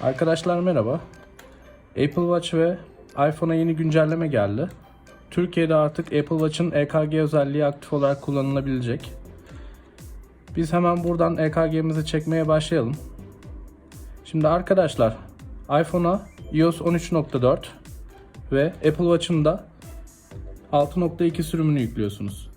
Arkadaşlar merhaba. Apple Watch ve iPhone'a yeni güncelleme geldi. Türkiye'de artık Apple Watch'ın EKG özelliği aktif olarak kullanılabilecek. Biz hemen buradan EKG'mizi çekmeye başlayalım. Şimdi arkadaşlar iPhone'a iOS 13.4 ve Apple Watch'ın da 6.2 sürümünü yüklüyorsunuz.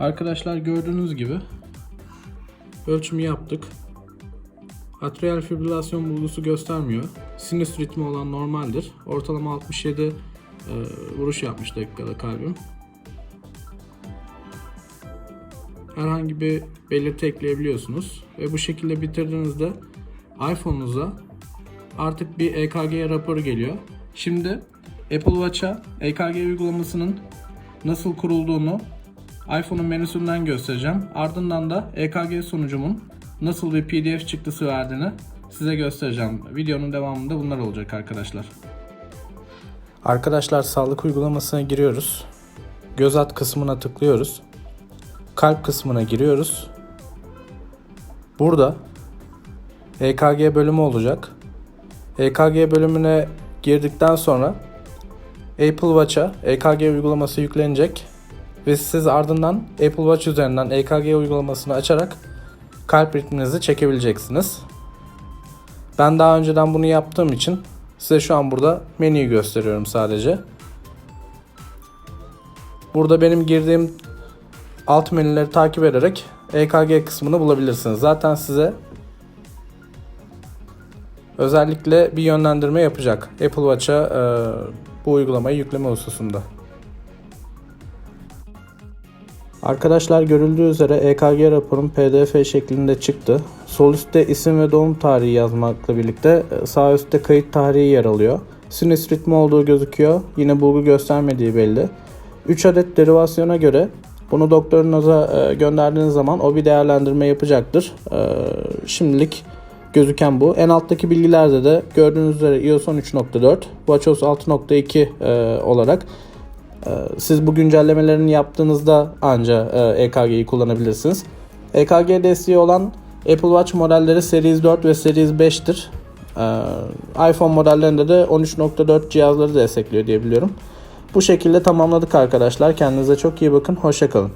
Arkadaşlar gördüğünüz gibi ölçümü yaptık. Atrial fibrilasyon bulgusu göstermiyor. Sinüs ritmi olan normaldir. Ortalama 67 e, vuruş yapmış dakikada kalbim. Herhangi bir belirti ekleyebiliyorsunuz. Ve bu şekilde bitirdiğinizde iPhone'unuza artık bir EKG raporu geliyor. Şimdi Apple Watch'a EKG uygulamasının nasıl kurulduğunu iPhone'un menüsünden göstereceğim. Ardından da EKG sonucumun nasıl bir PDF çıktısı verdiğini size göstereceğim. Videonun devamında bunlar olacak arkadaşlar. Arkadaşlar sağlık uygulamasına giriyoruz. Göz at kısmına tıklıyoruz. Kalp kısmına giriyoruz. Burada EKG bölümü olacak. EKG bölümüne girdikten sonra Apple Watch'a EKG uygulaması yüklenecek ve siz ardından Apple Watch üzerinden EKG uygulamasını açarak kalp ritminizi çekebileceksiniz. Ben daha önceden bunu yaptığım için size şu an burada menüyü gösteriyorum sadece. Burada benim girdiğim alt menüleri takip ederek EKG kısmını bulabilirsiniz. Zaten size özellikle bir yönlendirme yapacak Apple Watch'a e, bu uygulamayı yükleme hususunda. Arkadaşlar görüldüğü üzere EKG raporum PDF şeklinde çıktı. Sol üstte isim ve doğum tarihi yazmakla birlikte e, sağ üstte kayıt tarihi yer alıyor. Sinüs ritmi olduğu gözüküyor. Yine bulgu göstermediği belli. 3 adet derivasyona göre bunu doktorunuza e, gönderdiğiniz zaman o bir değerlendirme yapacaktır. E, Şimdilik gözüken bu. En alttaki bilgilerde de gördüğünüz üzere iOS 13.4, WatchOS 6.2 e, olarak Siz bu güncellemelerini yaptığınızda anca e, EKG'yi kullanabilirsiniz. EKG desteği olan Apple Watch modelleri Series 4 ve Series 5'tir. Ee, iPhone modellerinde de 13.4 cihazları destekliyor diye biliyorum. Bu şekilde tamamladık arkadaşlar. Kendinize çok iyi bakın. Hoşçakalın.